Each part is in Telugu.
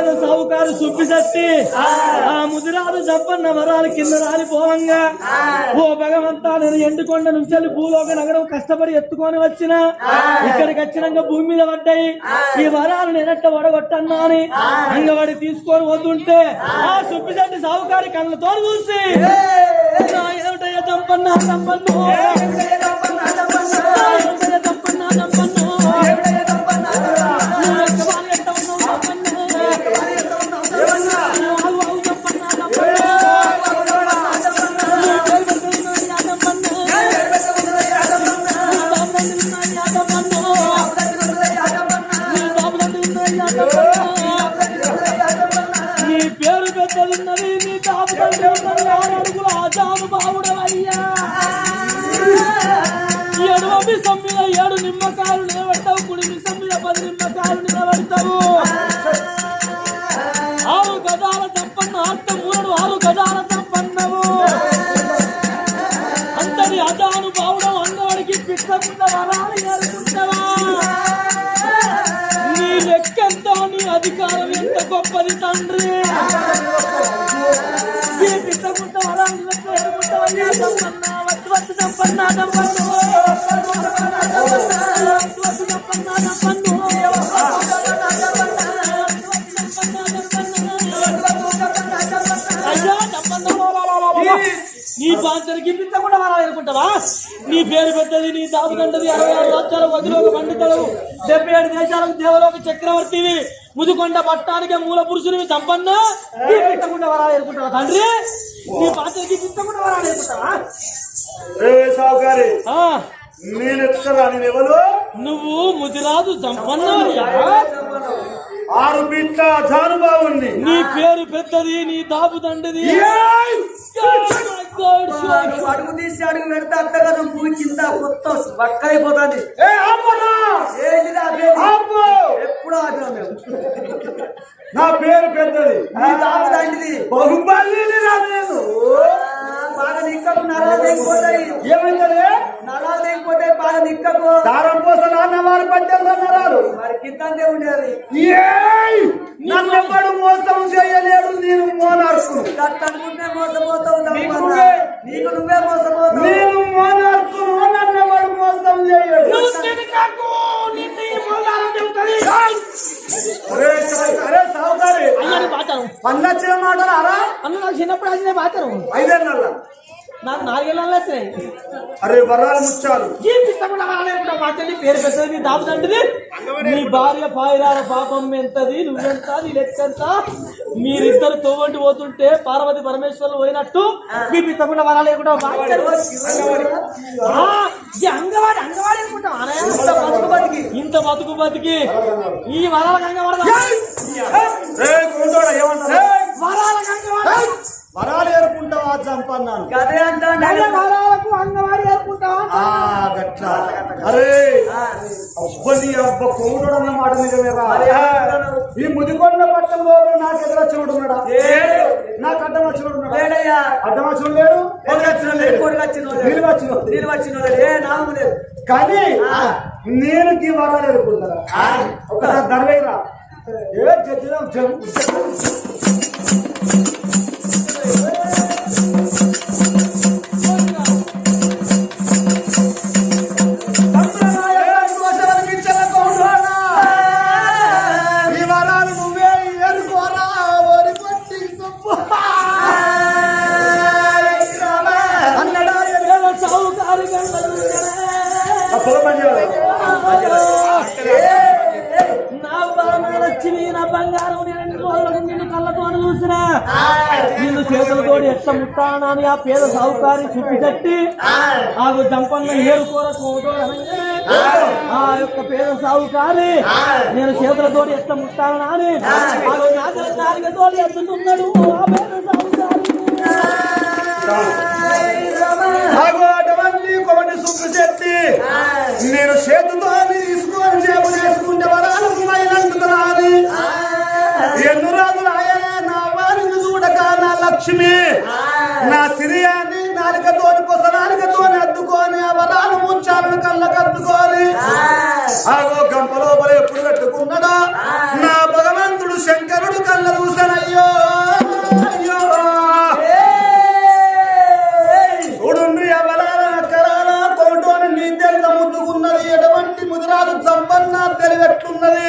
పేద సావుకారు సుబ్బిశెట్టి ఆ. ముదిరాలు చెప్పన్న వరాల కింద రాలిపోవంగా ఓ భగవంతా నేను ఎండుకొండ నుంచి వెళ్ళి భూలోక నగరం కష్టపడి ఎత్తుకొని వచ్చిన. ఇక్కడికి వచ్చినాక భూమి మీద పడ్డాయి. ఈ వరాలు నేనెట్ట వడగొట్టన్నా అని అంగవాడి తీసుకొని పోతుంటే ఆ. సుబ్బిశెట్టి సావుకారి కళ్ళతో చూసి చంపన్నా ఏమిటయ్యా చంపన్నా చంపన్ను. నిమ్మకాయలు నిలబడతావు కుడి నిమిషం మీద పది నిమ్మకాయలు నిలబడతావు ఆరు గజాల తప్పన్న అర్థ మూడు ఆరు గజాల తప్పన్నవు అంతటి అజాను బావుడం అన్నవాడికి పిట్టకుండా వరాలు ఏరుకుంటావా నీ లెక్కెంతో నీ అధికారం ఎంత గొప్పది తండ్రి ఈ పిట్టకుంట వరాలు తప్పన్నా తప్పన్నా తప్పన్నా నీ పాంచరికి కూడా వరాలనుకుంటావా నీ పేరు పెద్దది నీ దాపు గంటది అరవై ఆరు రాజ్యాలకు అధిలోక పండితులు డెబ్బై ఏడు దేశాలకు దేవలోక చక్రవర్తివి ముదికొండ పట్టానికి మూల పురుషునివి సంపన్న వరాలనుకుంటావా తండ్రి? నీ నేను ఎక్కడా ఎవరు? నువ్వు ముదిరాజు సంపన్న. ఆరు బిట్ట జానుబావుంది నీ పేరు పెద్దది నీ దాపు తండ్రిది అడుగు తీసి అడుగు పెడితే అంతగా భూమి కింద మొత్తం బక్కైపోతుంది ఏ ఆపరా! ఏంటి నా పేరు? ఆపు! ఎప్పుడు ఆపినాం మేము. నా పేరు పెద్దది. నీ తాత లాంటిది బహుబలి ఆ, బాగా నిక్కకు నరాలు తెగిపోతాయి ఏమైంది నరాలు తెగిపోతాయి బాగా నిక్కకు దారం పోస నాన్న వారు పట్టేస్తున్నారు మరి కిందంతే ఉండేది ఏయ్! నన్నెవ్వడు మోసం చేయలేడు నేను మోనార్కు గట్ట అనుకుంటే మోసపోతావు నీకు తప్పన్నా. నువ్వే. నీకు నువ్వే మోసపోతావు నేను మోనార్కు నన్నెవ్వడు మోసం చేయడు అరే సావు- అరే సావుకారి అయ్యా నీ పాచారు బాచారం పన్నచ్చిన మాటలు అరా అన్న నాకు చిన్నప్పుడు వచ్చిన బాచారం ఐదేళ్ళ నాకు నాలుగేళ్ళు వచ్చినాయి అరే వరాలు ముచ్చాలు ఈ పిచ్చకుండా మా చెల్లి పేరు పెద్దది నీ నీ భార్య పాయిరాల పాపం ఎంతది నువ్వెంత నీ లెక్కెంత? మీరిద్దరు తోవంటి పోతుంటే పార్వతి పరమేశ్వర్లు పోయినట్టు మీ పిచ్చకుండా వరాలు లేకుండా అంగవాడి. అంగవాడి. అనుకుంటాం. ఇంత బతుకు బతికి. ఇంత బతుకు బతికి. ఈ కోటోడా ఏమన్నా వరాలకు అంగవాడ వరాలు ఏరుకుంటావా చంపన్నాను అంటాడు అదే వరాలకు అంగవాడి ఏర్పుంటావా ఆ గట్ల. అరే అబ్బని అబ్బ కోటోడు అన్న మాట నిజమేరా? ఈ ముదికొండ పట్టణంలో నాకు ఎదురు చూడున్నాడా నాకు అడ్డం వచ్చినోడున్నాడా లేడయ్యా. అడ్డం వచ్చిన లేడు? నీళ్ళు వచ్చిన నీళ్ళు వచ్చిన ఏ నామం లేదు కానీ నేను ఈ వరాలు ఎదుర్కొంటారా ఒకసారి దర్వేరా ఏ జడ్జిలో నేను చేతులతోటి ఎట్లా ముట్టానని ఆ. నాగల నాలుగతోటి ఎత్తుతున్నాడు. నేను చేతితో తీసుకొని చేప చేసుకుంటే వరాలు మైలంటున్నాను ఎన్ను రాజులు ఆయన నా వారిని చూడక నా లక్ష్మి. నా సిరియాన్ని నాలుగతోని కొస నాలుగతోని అద్దుకొని లోపల ఎప్పుడు పెట్టుకున్నాడా నా భగవంతుడు శంకరుడు కళ్ళ చూసానయ్యో అయ్యో. చూడుండ్రి అవలాల కరాల కోటోని నీందెంత ముద్దుకున్నది ఎటువంటి ముదిరాలు సంపన్న తెలివెట్లున్నది.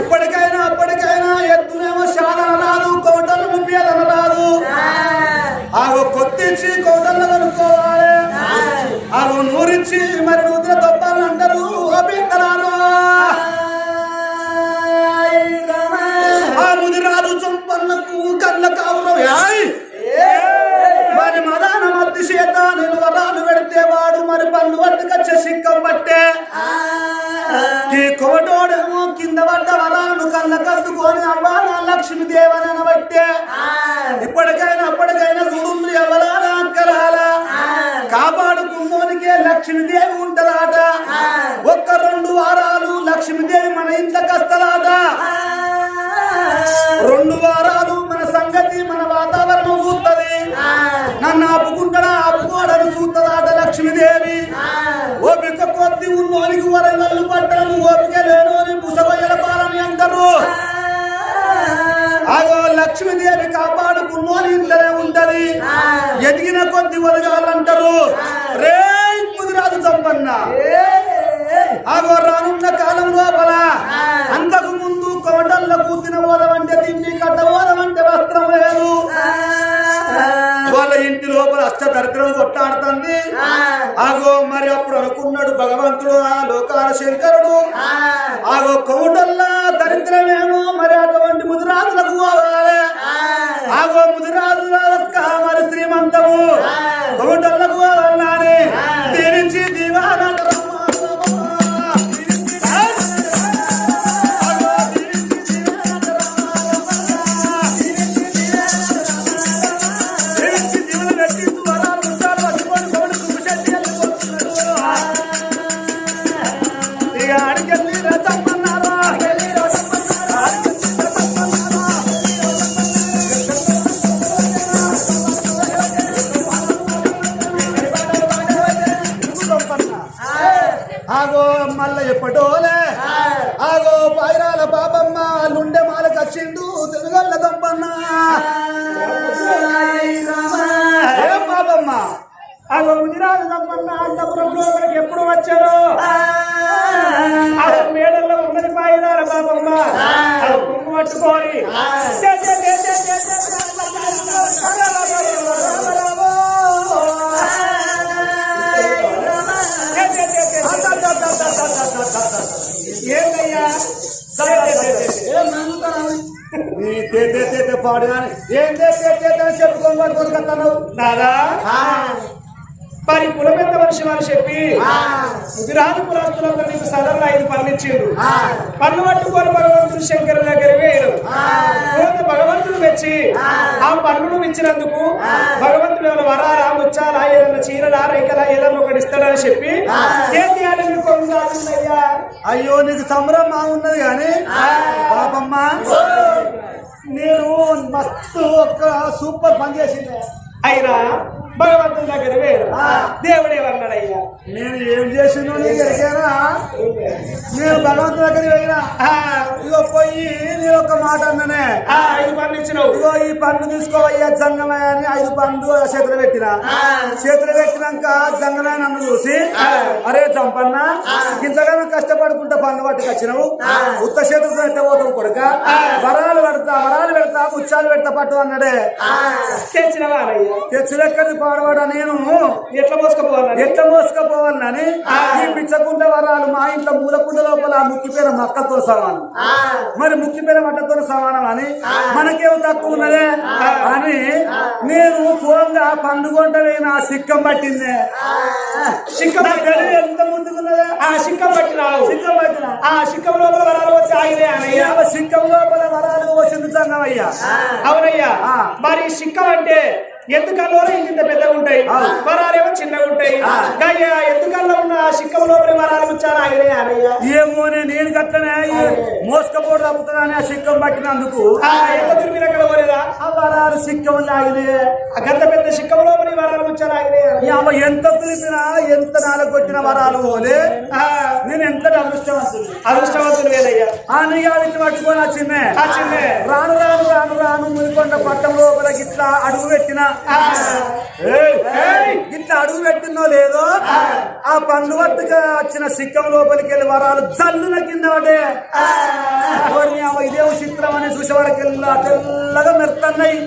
ఇప్పటికైనా అప్పటికైనా ఎత్తునేమో శాదన రాదు కోటలు ముప్పేదన రాదు. ఆగో కొత్తిచ్చి కోటల్లో కనుక్కోవాలి. ఆగో నూరించి మరి నూతిన తప్పాలని అంటారు. ఆ ముదిరాజు చంపన్నకు కళ్ళ కావురం చేత నేను వరాలు పెడితే వాడు మరి పన్ను పట్టుకొచ్చే సిక్కం పట్టే. ఈ కోటోడేమో కింద పడ్డ వరాలను కళ్ళ కద్దుకొని అవ్వా నా లక్ష్మి దేవని అనబట్టే ఇప్పటికైనా అప్పటికైనా చూడుంది ఎవరాల అక్కరాల కాపాడుకున్నోనికే లక్ష్మీదేవి ఉంటదాట. ఒక్క రెండు వారాలు లక్ష్మీదేవి మన ఇంట్లోకి వస్తదాట కొద్ది ఉన్నోనికి వరంగల్లు పట్టడం ఓపిక లేనోని పుసగొయ్యల పాలని అంటారు. ఆగో లక్ష్మీదేవి కాపాడుకున్నోని ఇంట్లోనే ఉంటది. ఎదిగిన కొద్ది ఒదగాలంటారు రే ముదిరాజు చంపన్న ఆగో రానున్న కాలం లోపల అంతకు ముందు కోటల్లో కూర్చిన పోదమంటే తిండి కట్ట వస్త్రం లేదు. ఇంటి లోపల అష్ట దరిద్రం కొట్టాడుతుంది ఆగో మరి అప్పుడు అనుకున్నాడు భగవంతుడు ఆ లోకాల శంకరుడు. ఆగో కోటల్లా గల్ల దొంపన్న ఏం పాపమ్మ ఆ ముదిరాజు దొంపన్న అంతపురంలో ఎప్పుడు వచ్చారో మేడల్లో ఉన్నది పాయినారా పాపమ్మ కుమ్ము పట్టుకోవాలి ఏమయ్యా నీ తే తే తే తే ఎంత మనిషి వారు చెప్పి గుజరాత్ కులస్తులందరూ నీకు సదరులు ఐదు పనులు ఇచ్చిండు పన్ను పట్టుకొని భగవంతుడు శంకర్ దగ్గర వేయడం భగవంతుడు తెచ్చి పన్నును ఇచ్చినందుకు భగవంతుడు ఏమైనా వరాలా ముచ్చాలా ఏదైనా చీరలా రైకలా ఏదైనా ఒకటి ఇస్తాడని చెప్పి ఏం చేయాలి? అయ్యో నీకు సంబరం ఉన్నది కానీ పాపమ్మ నేను మస్తు ఒక సూపర్ పని చేసింది. అయినా భగవంతుడి దగ్గర వేరు. దేవుడు ఏమన్నాడయ్యా నేను ఏం చేసినో ఎరికేనా నేను భగవంతుడి దగ్గర ఆ, ఇగో పోయి నేను ఒక మాట అన్ననే. ఐదు పనులు ఇచ్చినావు ఇగో ఈ పండు తీసుకోవయ్యా జంగమయ్య అని ఐదు పండ్లు చేతులు పెట్టిన. చేతులు పెట్టినాక జంగమయ్య నన్ను చూసి అరే చంపన్న ఇంతగానో కష్టపడుకుంటా పండ్లు పట్టుకొచ్చినావు. ఉత్త చేతులతో ఎట్ట పోతావు కొడుక వరాలు పెడతా వరాలు పెడతా ముచ్చాలు పెడతా పట్టు అన్నాడే. తెచ్చినవారయ్యా. తెచ్చులెక్కడి పాడవాడా నేను? ఎట్లా మోసుకపోవాలి ఎట్లా మోసుకపోవాలని? ఈ పిచ్చకుంట వరాలు మా ఇంట్లో మూలకుండ లోపల ఆ ముక్కిపోయిన మక్కతో సమానం మరి ముక్కిపోయిన మట్టతో సమానం అని? మనకేం తక్కువ ఉన్నదే? అని నేను పోంగా పండుగొంట ఆ సిక్కం పట్టిందే. సిక్కం ఎంత ముందుకున్నదే? ఆ సిక్కం పట్టినావు సిక్కం పట్టిన? ఆ సిక్కం లోపల వరాలు వచ్చి ఆగినే అనయ్యా సిక్కం లోపల వరాలు వచ్చింది సంగమయ్యా. అవునయ్యా. మరి సిక్కం అంటే ఎందుకల్లో ఇంత పెద్దగా ఉంటాయి వరాలేమో చిన్నగా ఉంటాయి ఎందుకల్లో ఉన్న ఆ సిక్కం లోపల వరాలు వచ్చారు ఏమోనే నేను గట్లనే మోసుకపోడు తప్పుతుందని ఆ సిక్కం పట్టినందుకు. ఎంత మీరు అక్కడ పోలేదా? ఆ వరాలు సిక్కం లాగినే ఆ గంత పెద్ద సిక్కం లోపల ఈ వరాలు వచ్చారు. అమ్మ ఎంత పిలిపినా ఎంత నాలకొట్టిన వరాలు పోలే. నేను ఎంత అదృష్టవంతుడు అదృష్టవంతులు వేదయ్యా ఆ నిగావిచ్చి పట్టుకొని ఆ చిన్నే రాను రాను రాను రాను మునికొండ పట్టం లోపల గిట్లా అడుగు పెట్టిన గిట్లా అడుగు పెట్టినో లేదో? ఆ పండు వట్టుగా వచ్చిన సిక్కం లోపలికి వెళ్ళి వరాలు జల్లున కింద పడే ఇదేమో చిత్రం అని చూసే వరకు తెల్లగా మెరుతున్నాయి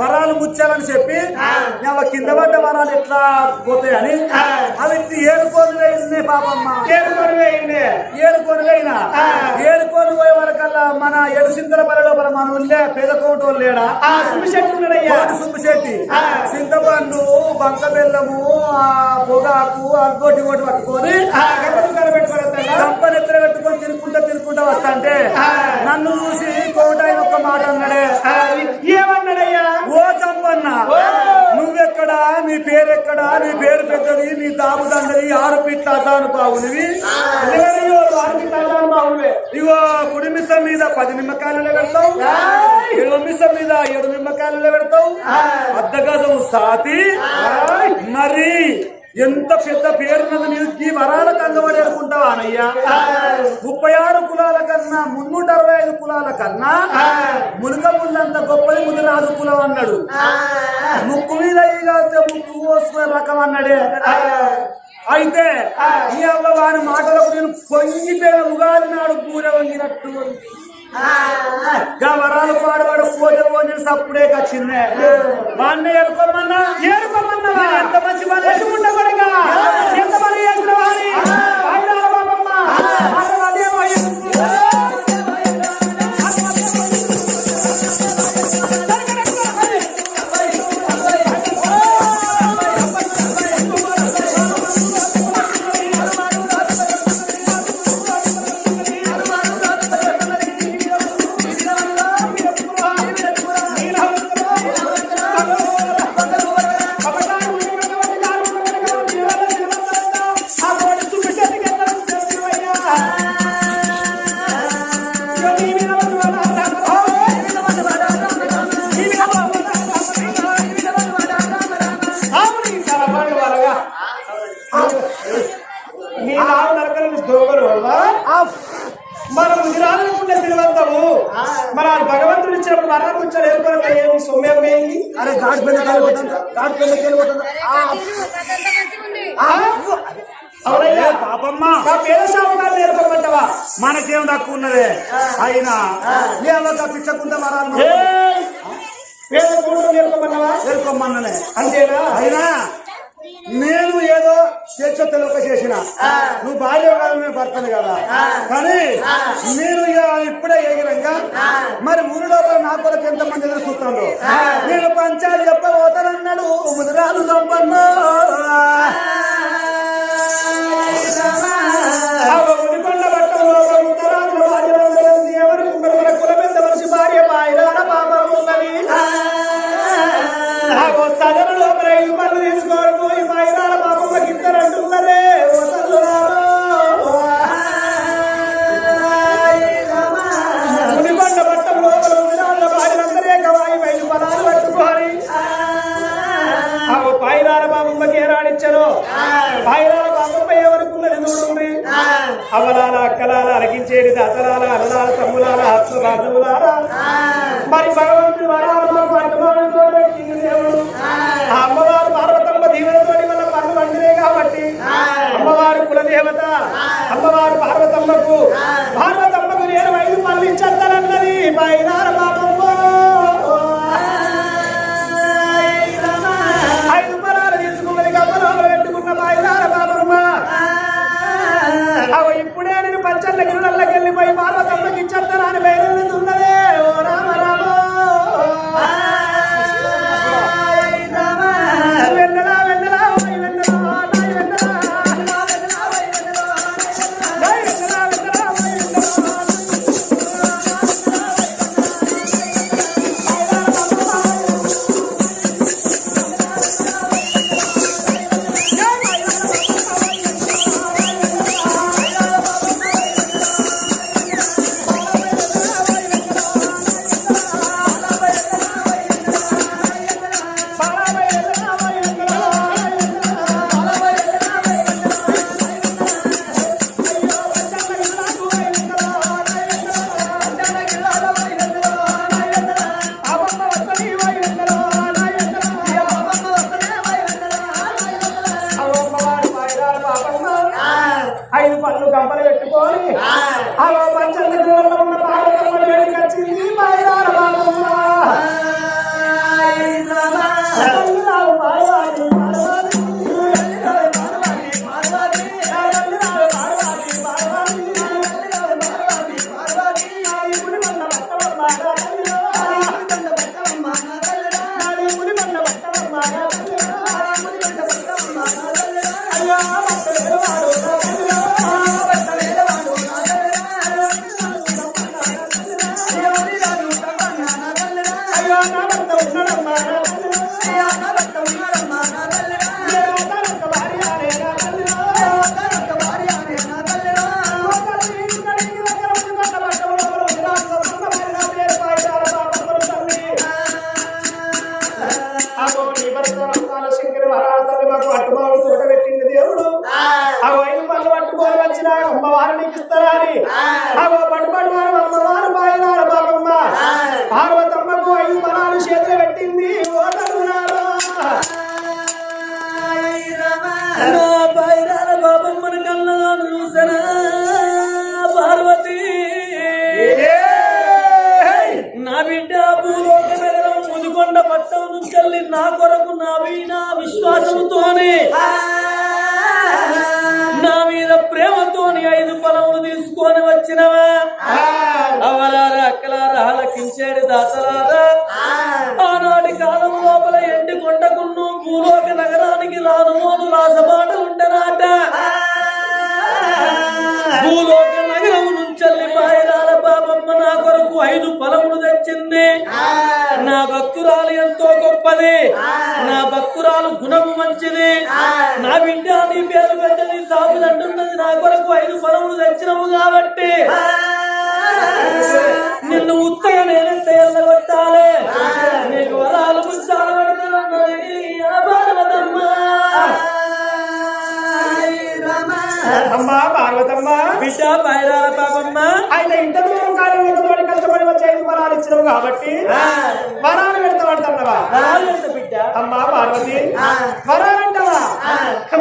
వరాలు ముచ్చాలని చెప్పి అవ కింద పడ్డ వరాలు ఎట్లా పోతాయని అవి వేయింది పాపమ్మ ఏరుకొని వేయండి ఏడుకొని పోయినా ఏడుకొని పోయే వరకల్లా మన పల్లె లోపల మన ఉండే పేద కోటోళ్ళు లేడా? ఆ సుమిశెట్టి ఉన్నాడయ్యా. సుబ్బిశెట్టి చింతపండు బంక బెల్లము ఆ పొగాకు అగ్గోటి ఒకటి పట్టుకొని కనబెట్టుకోవద్దా కంపనెత్తర పెట్టుకొని తిరుక్కుంటా తిరుక్కుంటా వస్తాంటే నన్ను చూసి కోట ఒక్క మాట అన్నాడే. ఏమన్నాడయ్యా? ఓ చంపన్న. ఎక్కడా? మీ పేరు ఎక్కడా మీ పేరు పెద్దది మీ దాముదండది ఆరు పిట్టాను బాగునివి ఇగో కుడి మిసం మీద పది నిమ్మకాయలు నిలబెడతావు ఏడు మిసం మీద ఏడు నిమ్మకాయలు నిలబెడతావు అద్దగజం సాతి. మరి ఎంత పెద్ద పేరున్నది నీకు? ఈ వరాల కంగబడి అనుకుంటావా అనయ్యా? ముప్పై ఆరు కులాల కన్నా మున్నూట అరవై ఐదు కులాల కన్నా మునుక ముందంత గొప్పది ముదిరాజు కులం అన్నాడు. ముక్కు మీద ఈగ ముక్కు కోసుకునే రకం అన్నాడే. అయితే ఈ అవ్వ వారి మాటలకు నేను పొంగిపోయిన ఉగాది నాడు పూర వంగినట్టు గా వరాలు పాడవాడు ఫోటో పోని అప్పుడే కచ్చిందే వాడిని ఏరుకోమన్నా ఏరుకోమన్నా ఎంత మంచి వాళ్ళు వేసుకుంటా కొడుక? ఎంత పని చేసిన సేవ తక్కువ ఉన్నదే ఆయన నేను ఎరుకొమ్మన్ననే అంతేనా? అయినా నేను ఏదో చేర్చో తెలుక చేసిన. నువ్వు భార్య కాదు నేను భర్తను కదా. కానీ నేను ఇప్పుడే ఎగిరంగా మరి ఊరిలో నా కొరకు ఎంత మంది ఎదురు చూస్తాను నేను పంచాలు చెప్పబోతానన్నాడు ముదిరాలు చంపన్నా. అతలాల అలలాల తమ్ములాల మరి భగవంతుడు వరాలు దేవుడు. ఆ. అమ్మవారు పార్వతమ్మ దీవెనతోటి మన పనులు వండినే కాబట్టి అమ్మవారు కులదేవత అమ్మవారు పార్వతమ్మకు పార్వత homem. మంచిది. నా బిడ్డ నీ పేరు పెట్టని తాపు తంటున్నది నా కొరకు ఐదు పొలములు తెచ్చినవు కాబట్టి నిన్ను ఉత్తగా నేనెంత ఎల్లగొట్టాలి నీకు వరాలు ముచ్చాలు పార్వతమ్మా అమ్మా పార్వతమ్మ. ఆయన ఇంత దూరం కష్టపడి వచ్చి ఐదు వరాలు ఇచ్చినావు కాబట్టి వరాలు పెడతా. అమ్మా పార్వతి వరాలంటావా?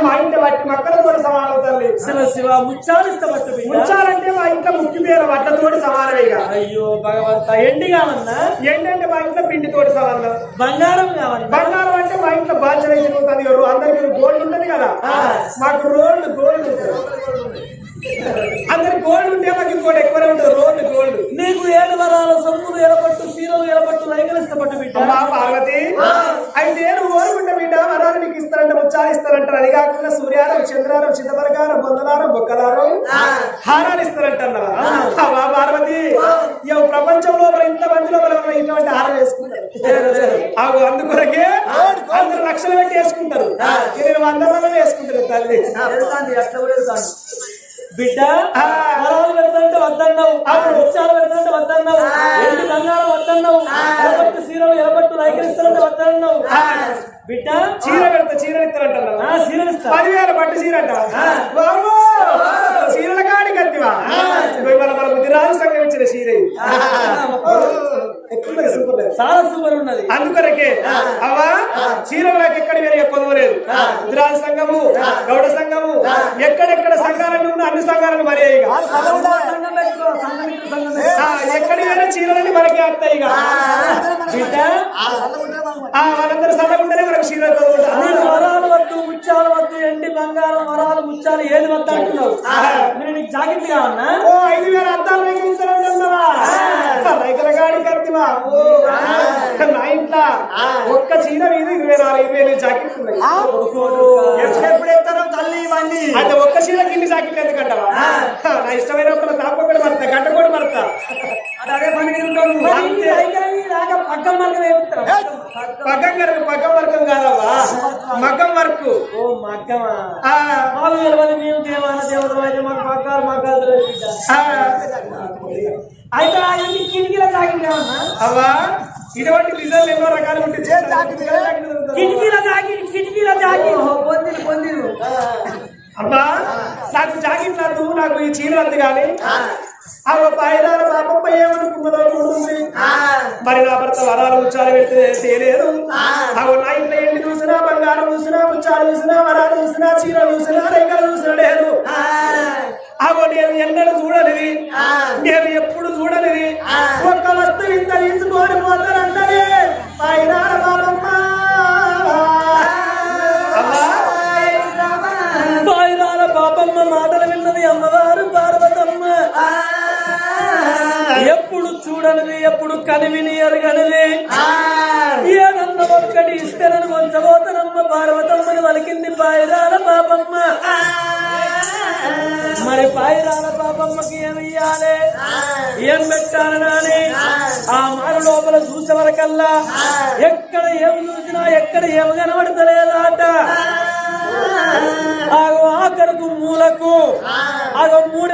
మా ఇంటి వాటి మక్కలు కూడా సమానం తల్లి. శివ శివ ముచ్చాలిస్తామట్టు బిడ్డ. ఉంచాలంటే మా ఇంట్లో ముక్కి మీద వడ్లతోటి సమానమే ఇక. అయ్యో భగవంత ఎండి కావన్నా ఏంటంటే మా ఇంట్లో పిండితోటి సమానం బంగారం బంగారం అంటే మా ఇంట్లో బాధ్యత తిరుగుతుంది ఎవరు? అందరికి గోల్డ్ ఉంటుంది కదా. మాకు రోల్డ్ గోల్డ్ ఉంటుంది. అందరికి గోల్డ్ ఉంటే మాకు ఇంకోటి ఎక్కువనే ఉంటుంది రోల్డ్ గోల్డ్ నీకు ఏడు వరాల సొమ్ములు ఎలపట్టు సీరలు ఎలపట్టు రైకలిస్తపట్టు బిడ్డ అమ్మా పార్వతి అయితే నువ్వు కోరుకుంటే బిడ్డ వరాలు నీకు ఇస్తారంట ముచ్చాలు ఇస్తారంటారు అది సూర్యారం చంద్రారం చిన్నపరకారం బొందలారం బొక్కలారం. హారాలు ఇస్తారంట అమ్మా పార్వతి? ఇక ప్రపంచంలో ఇంత మందిలో మనం ఇటువంటి హారం వేసుకుంటారు? అవు అందుకొరకే అందరు లక్షలు పెట్టి వేసుకుంటారు ఇరవై వందలలో వేసుకుంటారు తల్లి. బిడ్డ ఆ. వరాలు పెడతాంటే వద్దన్నావు. ముత్యాలు పెడతాంటే వద్దన్నావు. ఎండి బంగారం వద్దన్నావు. ఎలపట్టు సీరలు ఎలపట్టు రైకలిస్తారంటే వద్దన్నావు. బిడ్డ. చీర పెడతా చీర ఇస్తారంటారు పదివేల పట్టు చీర అంట చీరల కాడి కత్తివా? ఇవాళ మన బుద్ధిరాజు సంఘం ఇచ్చిన చీర. చాలా సూపర్ ఉన్నది. అందుకొరకే అవా చీరలకు ఎక్కడ వేరే కొదవలేదు బుద్ధిరాజు సంఘము గౌడ సంఘము ఎక్కడెక్కడ సంఘాలను ఉన్నా అన్ని సంఘాలను మరే ఎక్కడి వేరే చీరలని మనకే వస్తాయి ఇక. బిడ్డ ఆ, వాళ్ళందరూ సన్నగుంటేనే మనకు. నీకు వరాలు వద్దు ముత్యాలు వద్దు ఎండి బంగారం వరాలు ముత్యాలు ఏది వద్దు అంటున్నావు? నేను నీకు జాకెట్ కావన్నా ఓ ఐదు వేల అద్దాలు రైతుల గాడి కత్తివా ఓ నా ఇంట్లో ఒక్క చీర మీద ఇరవై నాలుగు ఇరవై ఐదు జాకెట్లు ఉన్నాయి. ఎప్పుడెప్పుడు ఎత్తారో తల్లి ఇవన్నీ. అయితే ఒక్క చీర కింది జాకెట్లు ఎందుకంటావా నా ఇష్టమైనప్పుడు తాపొక్కడు మడతా గంట కూడా మడతా అదే పని పగ్గం కనుక పగ్గం వర్గం కాదవ్వా? మగ్గం వర్క్. ఓ మగ్గమా? తెలియదు మేము దేవాల దేవతలు అయితే మాకు పగ్గాలు మగ్గాలు తెలియదు. అయితే ఇంటి కిటికీల కావన్నా అవ్వా? ఇటువంటి డిజైన్లు ఎన్నో రకాలు ఉంటాయి కిటికీల జాకెట్ కిటికీల జాకెట్ పొందిరు పొందిరు. అబ్బా నాకు జాకెట్ వద్దు నాకు ఈ చీర వద్దు కానీ ఆ. పైరాల పాపమ్మ ఏమనుకున్నదో చూడుంది మరి నా భర్త వరాలు ఉచ్చాలు పెడితే తేలేదు. అవు నా ఇంట్లో ఎండి చూసినా బంగారం చూసినా ఉచ్చాలు చూసినా వరాలు చూసినా చీర చూసినా రేఖలు చూసినా లేదు. అగో నేను ఎన్నడూ చూడనిది. నేను చూడనిది ఎప్పుడు కనివిని ఎరగనిది ఏదన్న ఒక్కటి ఇస్తేనని కొంచబోతనమ్మ పార్వతమ్మని వలికింది పాయిరాల పాపమ్మ. మరి పాయిరాల పాపమ్మకి ఏమి ఇయ్యాలి? ఏం పెట్టాలి నాని? ఆ మారు లోపల చూసే వరకల్లా ఎక్కడ ఏం చూసినా ఎక్కడ ఏమి కనబడతలేదాట? ఆఖరకు మూలకు. ఆగో మూడు